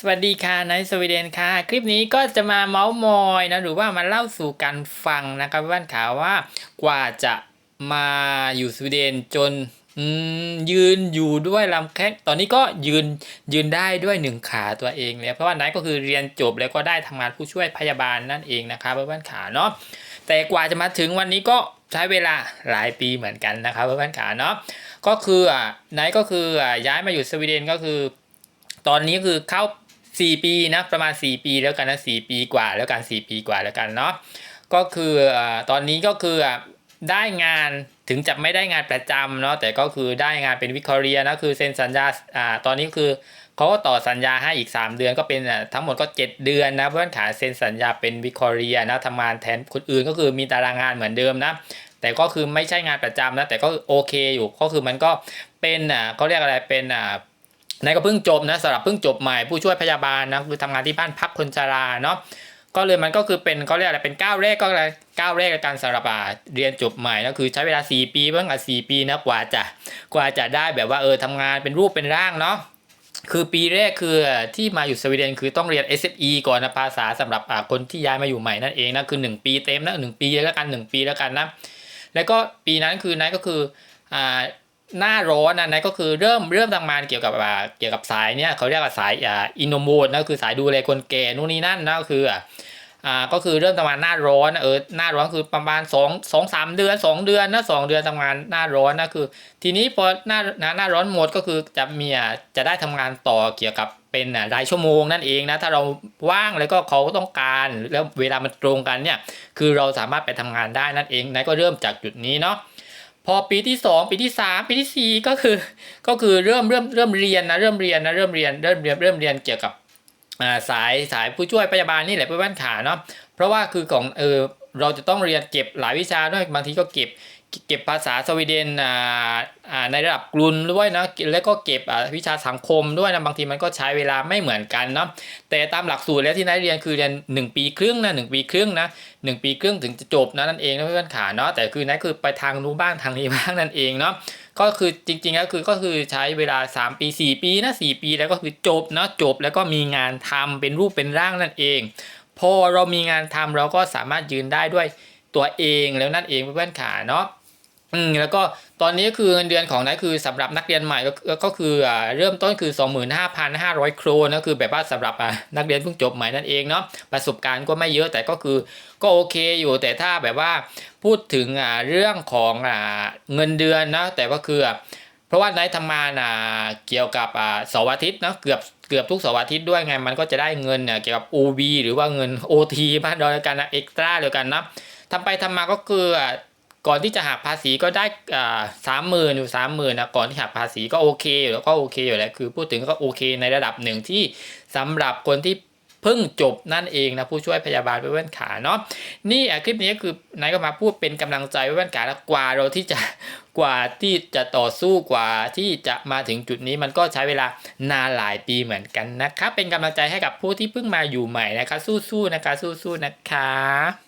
สวัสดีค่ะนายสวีเดนค่ะ คลิปนี้ก็จะมาเมาส์มอยนะหรือว่ามาเล่าสู่กันฟังนะครับว่านข่าวว่ากว่าจะมาอยู่สวีเดนจนยืนอยู่ด้วยลำแข้งตอนนี้ก็ยืนยืนได้ด้วยหนึ่งขาตัวเองเลยเพราะว่านายก็คือเรียนจบแล้วก็ได้ทำงานผู้ช่วยพยาบาลนั่นเองนะครับเพื่อนๆขาเนาะแต่กว่าจะมาถึงวันนี้ก็ใช้เวลาหลายปีเหมือนกันนะครับเพื่อนๆขาเนาะก็คืออ่านายก็คืออ่าย้ายมาอยู่สวีเดนก็คือ ตอนนี้คือเข้า 4ปีนะประมาณ4ปีแล้วกันนะ4ปีกว่าแล้วกัน4ปีกว่าแล้วกันเนาะก็คือตอนนี้ก็คืออะได้งานถึงจะไม่ได้งานประจำเนาะแต่ก็คือได้งานเป็นวิคอเรียนะคือเซ็นสัญญาอ่าตอนนี้คือเขาก็ต่อสัญญาให้อีก 3 เดือนก็เป็นอะทั้งหมดก็ 7 เดือนนะเพื่อนขาเซ็นสัญญาเป็นวิคอเรียนะทำงานแทนคนอื่นก็คือมีตารางงานเหมือนเดิมนะแต่ก็คือไม่ใช่งานประจำนะแต่ก็โอเคอยู่ก็คือมันก็เป็นอะเขาเรียกอะไรเป็นอ่า นายก็เพิ่งจบนะสำหรับเพิ่งจบใหม่ผู้ช่วยพยาบาลนะคือทำงานที่บ้านพักคนชราเนาะก็เลยมันก็คือเป็นเขาเรียกอะไรเป็นก้าวแรกก็อะไรก้าวแรกในการสำหรับเรียนจบใหม่ก็คือใช้เวลา 4 ปีเพิ่งอะ4ปีนะกว่าจะกว่าจะได้แบบว่าเออทำงานเป็นรูปเป็นร่างเนาะคือปีแรกคือที่มาอยู่สวีเดนคือต้องเรียน SFE ก่อนนะภาษาสำหรับคนที่ย้ายมาอยู่ใหม่นั่นเองนะคือ 1 ปีเต็มนะหนึ่งปีแล้วกัน 1 ปีแล้วกันนะแล้วก็ปีนั้นคือนายก็คืออ่า หน้าร้อนนะนั่นก็คือเริ่มเริ่มทำงานเกี่ยวกับเกี่ยวกับสายเนี่ยเขาเรียกว่าสายอ่าอินโนโมดนะคือสายดูแลคนแก่นู่นนี่นั่นนะก็คืออ่าก็คือเริ่มทำงานหน้าร้อนนะเออหน้าร้อนคือประมาณ2องสองสามเดือน 2 เดือนนะสองเดือนทำงานหน้าร้อนนะคือ ทีนี้พอหน้าหน้าหน้าร้อนหมดก็คือจะมีอะจะได้ทำงานต่อเกี่ยวกับเป็นอะรายชั่วโมงนั่นเองนะถ้าเราว่างแล้วก็เขาต้องการแล้วเวลามันตรงกันเนี่ยคือเราสามารถไปทำงานได้นั่นเองนะก็เริ่มจากจุดนี้เนาะ พอปีที่ 2 ปีที่ 3 ปีที่ 4 ก็คือ ก็คือเริ่มเริ่มเริ่มเรียนนะเริ่มเรียนนะเริ่มเรียนเริ่มเรียนเริ่มเรียนเกี่ยวกับ สายสายผู้ช่วยพยาบาลนี่แหละเพื่อนขาเนาะเพราะว่าคือของเออเราจะต้องเรียนเก็บหลายวิชาด้วยบางทีก็เก็บเก็บภาษาสวีเดนอ่าอ่าในระดับกรุนด้วยนะแล้วก็เก็บอ่าวิชาสังคมด้วยนะบางทีมันก็ใช้เวลาไม่เหมือนกันเนาะแต่ตามหลักสูตรแล้วที่นายเรียนคือเรียน 1 ปีครึ่งนะหปีครึ่งนะหนึ่งปีครึ่งถึงจะจบนะนั่นเองนะเพื่อนขาเนาะแต่คือนั่นคือไปทางนู้นบ้างทางนี้บ้างนั่นเองเนาะ ก็คือจริงๆก็คือก็คือใช้เวลา 3 ปี 4 ปีนะ4ปีแล้วก็คือจบเนาะจบแล้วก็มีงานทำเป็นรูปเป็นร่างนั่นเอง พอเรามีงานทำเราก็สามารถยืนได้ด้วยตัวเองแล้วนั่นเองเพื่อนๆขาเนาะ อืมแล้วก็ตอนนี้คือเงินเดือนของนายคือสำหรับนักเรียนใหม่ก็ก็คืออ่าเริ่มต้นคือ 25,500 โครนนะคือแบบว่าสำหรับอ่านักเรียนเพิ่งจบใหม่นั่นเองเนาะประสบการณ์ก็ไม่เยอะแต่ก็คือก็โอเคอยู่แต่ถ้าแบบว่าพูดถึงอ่าเรื่องของอ่าเงินเดือนนะแต่ว่าคือเพราะว่านายทำงานอ่าเกี่ยวกับอ่าเสาร์อาทิตย์นะเกือบเกือบทุกเสาร์อาทิตย์ด้วยไงมันก็จะได้เงินเกี่ยวกับ OB หรือว่าเงิน OT บ้านเรากันนะเอ็กซ์ตร้าเดียวกันนะทำไปทำมาก็คือ ก่อนที่จะหักภาษีก็ได้สามหมื่นอยู่สามหมื่นนะก่อนที่หักภาษีก็โอเคอยู่แล้วก็โอเคอยู่แล้วคือพูดถึงก็โอเคในระดับหนึ่งที่สำหรับคนที่เพิ่งจบนั่นเองนะผู้ช่วยพยาบาลเพื่อนขาเนาะนี่คลิปนี้คือนายก็มาพูดเป็นกำลังใจเพื่อนขาแล้วกว่าเราที่จะกว่าที่จะต่อสู้กว่าที่จะมาถึงจุดนี้มันก็ใช้เวลานานหลายปีเหมือนกันนะครับเป็นกำลังใจให้กับผู้ที่เพิ่งมาอยู่ใหม่นะคะสู้ๆนะคะสู้ๆนะคะ